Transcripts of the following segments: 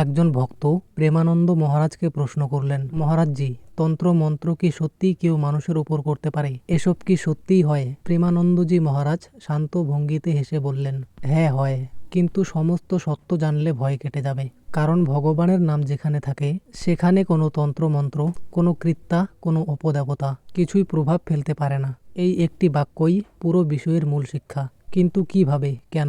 একজন ভক্ত প্রেমানন্দ মহারাজকে প্রশ্ন করলেন, মহারাজজি তন্ত্র মন্ত্র কি সত্যিই কেউ মানুষের উপর করতে পারে? এসব কি সত্যিই হয়? প্রেমানন্দজি মহারাজ শান্ত ভঙ্গিতে হেসে বললেন হ্যাঁ হয়। কিন্তু সমস্ত সত্য জানলে ভয় কেটে যাবে। কারণ ভগবানের নাম যেখানে থাকে, সেখানে কোনো তন্ত্রমন্ত্র, কোনো কৃত্যা কোনো অপদেবতা কিছুই প্রভাব ফেলতে পারে না। এই একটি বাক্যই পুরো বিষয়ের মূল শিক্ষা। কিন্তু কীভাবে? কেন?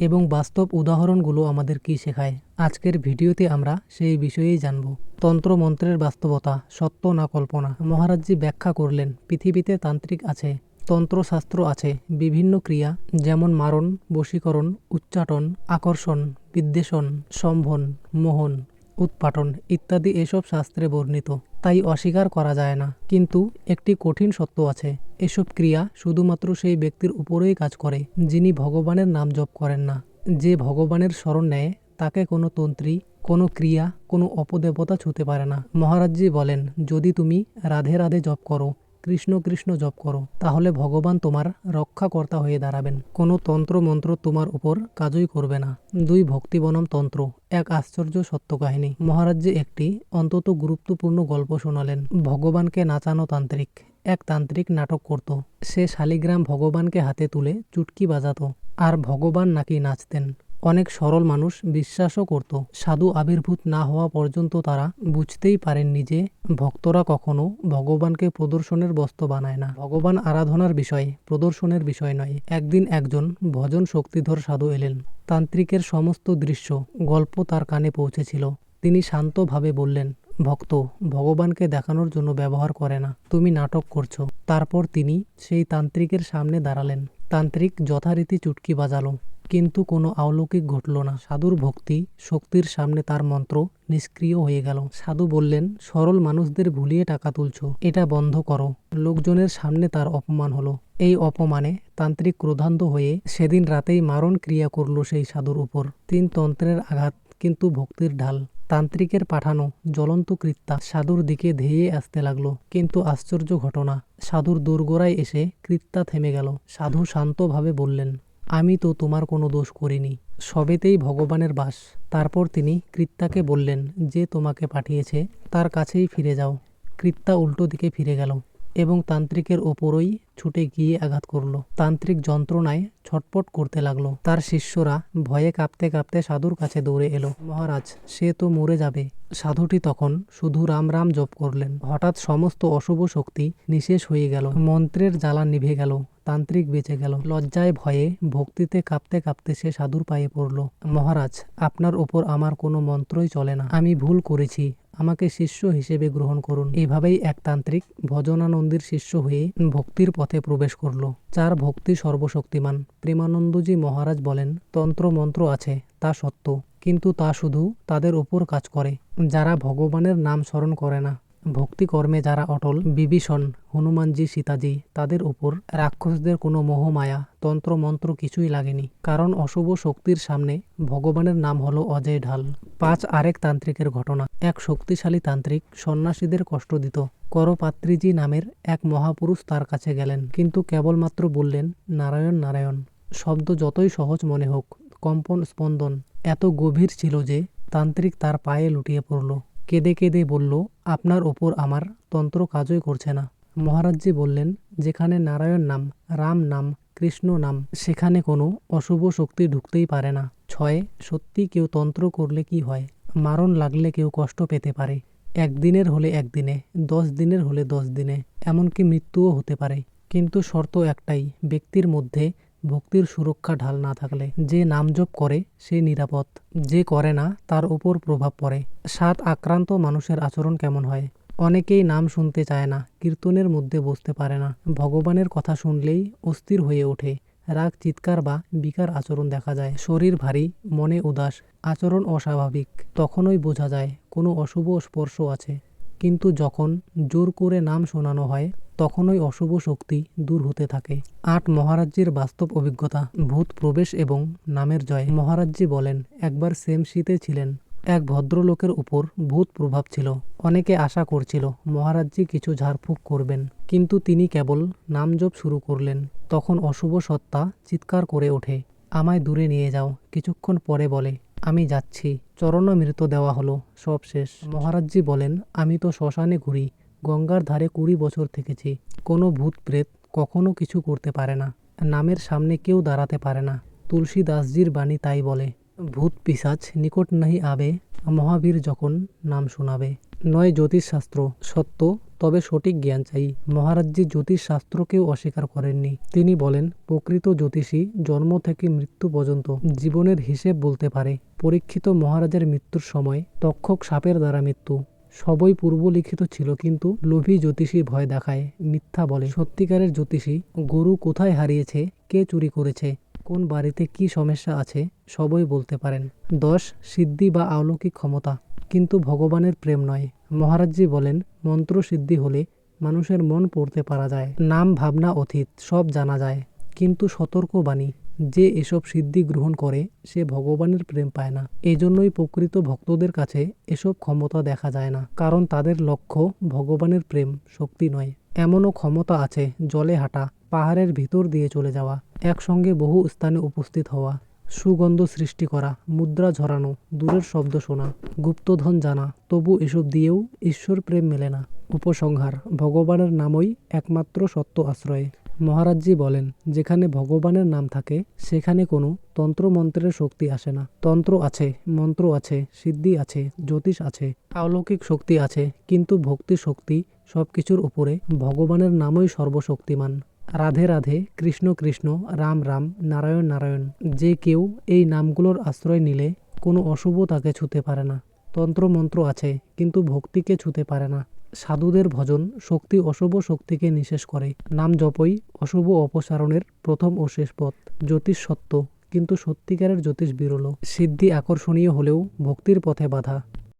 এবং বাস্তব উদাহরণগুলো আমাদের কি শেখায়? আজকের ভিডিওতে আমরা সেই বিষয়েই জানব। তন্ত্রমন্ত্রের বাস্তবতা, সত্য না কল্পনা? মহারাজজি ব্যাখ্যা করলেন, পৃথিবীতে তান্ত্রিক আছে, তন্ত্রশাস্ত্র আছে, বিভিন্ন ক্রিয়া যেমন মারণ, বশীকরণ, উচ্চাটন, আকর্ষণ, বিদ্বেষণ, সম্ভন, মোহন, উৎপাটন ইত্যাদি এসব শাস্ত্রে বর্ণিত। তাই অস্বীকার করা যায় না। কিন্তু একটি কঠিন সত্য আছে। এসব ক্রিয়া শুধুমাত্র সেই ব্যক্তির উপরেই কাজ করে, যিনি ভগবানের নাম জপ করেন না। যে ভগবানের স্মরণ নেয়, তাকে কোনো তন্ত্রী, কোনো ক্রিয়া, কোনো অপদেবতা ছুতে পারে না। মহারাজজি বলেন, যদি তুমি রাধে রাধে জপ করো কৃষ্ণ কৃষ্ণ জপ করো, তাহলে ভগবান তোমার রক্ষাকর্তা হয়ে দাঁড়াবেন। কোনো তন্ত্র মন্ত্র তোমার উপর কাজই করবে না। দুই ভক্তি বনাম তন্ত্র, এক আশ্চর্য সত্য কাহিনী। মহারাজ্যে একটি অন্তত গুরুত্বপূর্ণ গল্প শোনালেন। ভগবানকে নাচানো তান্ত্রিক। এক তান্ত্রিক নাটক করত। সে শালিগ্রাম ভগবানকে হাতে তুলে চুটকি বাজাতো। আর ভগবান নাকি নাচতেন। অনেক সরল মানুষ বিশ্বাসও করত, সাধু আবির্ভূত না হওয়া পর্যন্ত তারা বুঝতেই পারেননি যে ভক্তরা কখনো ভগবানকে প্রদর্শনের বস্তু বানায় না। ভগবান আরাধনার বিষয়, প্রদর্শনের বিষয় নয়। একদিন একজন ভজন শক্তিধর সাধু এলেন। তান্ত্রিকের সমস্ত দৃশ্য, গল্প তার কানে পৌঁছেছিল। তিনি শান্তভাবে বললেন, ভক্ত, ভগবানকে দেখানোর জন্য ব্যবহার করে না, তুমি নাটক করছ। তারপর তিনি সেই তান্ত্রিকের সামনে দাঁড়ালেন। তান্ত্রিক যথারীতি চুটকি বাজালো। কিন্তু কোনো অলৌকিক ঘটল না। সাধুর ভক্তি, শক্তির সামনে তার মন্ত্র নিষ্ক্রিয় হয়ে গেল। সাধু বললেন, সরল মানুষদের ভুলিয়ে টাকা তুলছো, এটা বন্ধ করো। লোকজনের সামনে তার অপমান হলো। এই অপমানে তান্ত্রিক ক্রোধান্ত হয়ে সেদিন রাতেই মারণ ক্রিয়া করল সেই সাধুর উপর। তিন তন্ত্রের আঘাত কিন্তু ভক্তির ঢাল। তান্ত্রিকের পাঠানো জ্বলন্ত কৃত্যা সাধুর দিকে ধেয়ে আসতে লাগল। কিন্তু আশ্চর্য ঘটনা, সাধুর দোরগোড়ায় এসে কৃত্যা থেমে গেল। সাধু শান্তভাবে বললেন আমি তো তোমার কোনো দোষ করিনি। সবেতেই ভগবানের বাস। তারপর তিনি কৃত্তাকে বললেন, যে তোমাকে পাঠিয়েছে, তার কাছেই ফিরে যাও। কৃত্তা উল্টো দিকে ফিরে গেল। এবং তান্ত্রিকের ওপরই ছুটে গিয়ে আঘাত করল। তান্ত্রিক যন্ত্রণায় ছটপট করতে লাগল। তার শিষ্যরা ভয়ে কাঁপতে কাঁপতে সাধুর কাছে দৌড়ে এলো। মহারাজ, সে তো মরে যাবে। সাধুটি তখন শুধু রাম রাম জপ করলেন। হঠাৎ সমস্ত অশুভ শক্তি নিঃশেষ হয়ে গেল। মন্ত্রের জ্বালা নিভে গেল। তান্ত্রিক বেঁচে গেল। লজ্জায় ভয়ে ভক্তিতে কাঁপতে কাঁপতে সে সাধুর পায়ে পড়ল। মহারাজ, আপনার ওপর আমার কোনো মন্ত্রই চলে না। আমি ভুল করেছি। আমাকে শিষ্য হিসেবে গ্রহণ করুন। এভাবেই এক তান্ত্রিক ভজনানন্দীর শিষ্য হয়ে ভক্তির পথে প্রবেশ করল চার ভক্তি সর্বশক্তিমান। প্রেমানন্দজি মহারাজ বলেন, তন্ত্র মন্ত্র আছে, তা সত্য, কিন্তু তা শুধু তাদের উপর কাজ করে, যারা ভগবানের নাম স্মরণ করে না। ভক্তি কর্মে যারা অটল, বিভীষণ, হনুমানজি, সীতাজি, তাদের উপর রাক্ষসদের কোনো মোহমায়া তন্ত্রমন্ত্র কিছুই লাগেনি। কারণ অশুভ শক্তির সামনে ভগবানের নাম হলো অজয় ঢাল। পাঁচ আরেক তান্ত্রিকের ঘটনা। এক শক্তিশালী তান্ত্রিক সন্ন্যাসীদের কষ্ট দিত। করপাত্রীজি নামের এক মহাপুরুষ তার কাছে গেলেন, কিন্তু কেবলমাত্র বললেন, নারায়ণ নারায়ণ। শব্দ যতই সহজ মনে হোক, কম্পন, স্পন্দন এত গভীর ছিল যে তান্ত্রিক তার পায়ে লুটিয়ে পড়ল। কেঁদে কেঁদে বলল, আপনার ওপর আমার তন্ত্র কাজই করছে না। মহারাজজি বললেন, যেখানে নারায়ণ নাম, রাম নাম, কৃষ্ণ নাম, সেখানে কোনো অশুভ শক্তি ঢুকতেই পারে না। ছয়, সত্যি কেউ তন্ত্র করলে কি হয়? মারণ লাগলে কেউ কষ্ট পেতে পারে। একদিনের হলে একদিনে, দশ দিনের হলে দশ দিনে, এমনকি মৃত্যুও হতে পারে। কিন্তু শর্ত একটাই, ব্যক্তির মধ্যে ভক্তির সুরক্ষা ঢাল না থাকলে যে নাম জপ করে, সে নিরাপদ। যে করে না, তার উপর প্রভাব পড়ে। সাত আক্রান্ত মানুষের আচরণ কেমন হয়? অনেকেই নাম শুনতে চায় না, কীর্তনের মধ্যে বসতে পারে না। ভগবানের কথা শুনলেই অস্থির হয়ে ওঠে। রাগ, চিৎকার বা বিকার আচরণ দেখা যায়। শরীর ভারী, মনে উদাস, আচরণ অস্বাভাবিক। তখনই বোঝা যায়, কোনো অশুভ স্পর্শ আছে। কিন্তু যখন জোর করে নাম শোনানো হয় তখনই অশুভ শক্তি দূর হতে থাকে। আট মহারাজ্যের বাস্তব অভিজ্ঞতা, ভূত প্রবেশ এবং নামের জয়। মহারাজ্যি বলেন, একবার সেম শীতে ছিলেন। এক ভদ্রলোকের উপর ভূত প্রভাব ছিল। অনেকে আশা করছিল, মহারাজ্যি কিছু ঝাড়ফুঁক করবেন। কিন্তু তিনি কেবল নামজপ শুরু করলেন। তখন অশুভ সত্তা চিৎকার করে ওঠে, আমায় দূরে নিয়ে যাও। কিছুক্ষণ পরে বলে, আমি যাচ্ছি। চরণামৃত দেওয়া হলো। সব শেষ। মহারাজজি বলেন, আমি তো শ্মশানে ঘুরি। গঙ্গার ধারে কুড়ি বছর থেকেছি। কোনো ভূত প্রেত কখনো কিছু করতে পারে না। নামের সামনে কেউ দাঁড়াতে পারে না। তুলসী দাসজির বাণী তাই বলে, ভূত পিসাচ নিকট নাহি আবে, মহাবীর যখন নাম শোনাবে। নয় জ্যোতিষশাস্ত্র, সত্য, তবে সঠিক জ্ঞান চাই। মহারাজজি জ্যোতিষশাস্ত্রকেও অস্বীকার করেননি। তিনি বলেন, প্রকৃত জ্যোতিষী জন্ম থেকে মৃত্যু পর্যন্ত জীবনের হিসেব বলতে পারে। পরীক্ষিত মহারাজের মৃত্যুর সময় তক্ষক সাপের দ্বারা মৃত্যু। সবই পূর্বলিখিত ছিল, কিন্তু লোভী জ্যোতিষী ভয় দেখায়। মিথ্যা বলে, সত্যিকারের জ্যোতিষী, গরু কোথায় হারিয়েছে, কে চুরি করেছে, কোন বাড়িতে কি সমস্যা আছে, সবই বলতে পারেন। দশ সিদ্ধি বা অলৌকিক ক্ষমতা, কিন্তু ভগবানের প্রেম নয়। মহারাজজি বলেন, মন্ত্র সিদ্ধি হলে মানুষের মন পড়তে পারা যায়, নাম ভাবনা অতীত, সব জানা যায়, কিন্তু সতর্ক বাণী যে এসব সিদ্ধি গ্রহণ করে, সে ভগবানের প্রেম পায় না। এজন্যই প্রকৃত ভক্তদের কাছে এসব ক্ষমতা দেখা যায় না। কারণ তাদের লক্ষ্য ভগবানের প্রেম, শক্তি নয়। এমনও ক্ষমতা আছে জলে হাঁটা, পাহাড়ের ভিতর দিয়ে চলে যাওয়া, একসঙ্গে বহু স্থানে উপস্থিত হওয়া, সুগন্ধ সৃষ্টি করা, মুদ্রা ঝরানো, দূরের শব্দ শোনা, গুপ্তধন জানা, তবু এসব দিয়েও ঈশ্বর প্রেম মেলে না। উপসংহার, ভগবানের নামই একমাত্র সত্য আশ্রয়। মহারাজজি বলেন, যেখানে ভগবানের নাম থাকে, সেখানে কোনো তন্ত্রমন্ত্রের শক্তি আসে না। তন্ত্র আছে, মন্ত্র আছে, সিদ্ধি আছে, জ্যোতিষ আছে, অলৌকিক শক্তি আছে, কিন্তু ভক্তি শক্তি সবকিছুর উপরে ভগবানের নামই সর্বশক্তিমান। রাধে রাধে, কৃষ্ণ কৃষ্ণ, রাম রাম, নারায়ণ নারায়ণ। যে কেউ এই নামগুলোর আশ্রয় নিলে কোনো অশুভ তাকে ছুতে পারে না। তন্ত্রমন্ত্র আছে, কিন্তু ভক্তিকে ছুতে পারে না। সাধুদের ভজন শক্তি অশুভ শক্তিকে নিঃশেষ করে। নাম জপই অশুভ অপসারণের প্রথম ও শেষ পথ। জ্যোতিষ সত্য, কিন্তু সত্যিকারের জ্যোতিষ বিরল। সিদ্ধি আকর্ষণীয় হলেও ভক্তির পথে বাধা।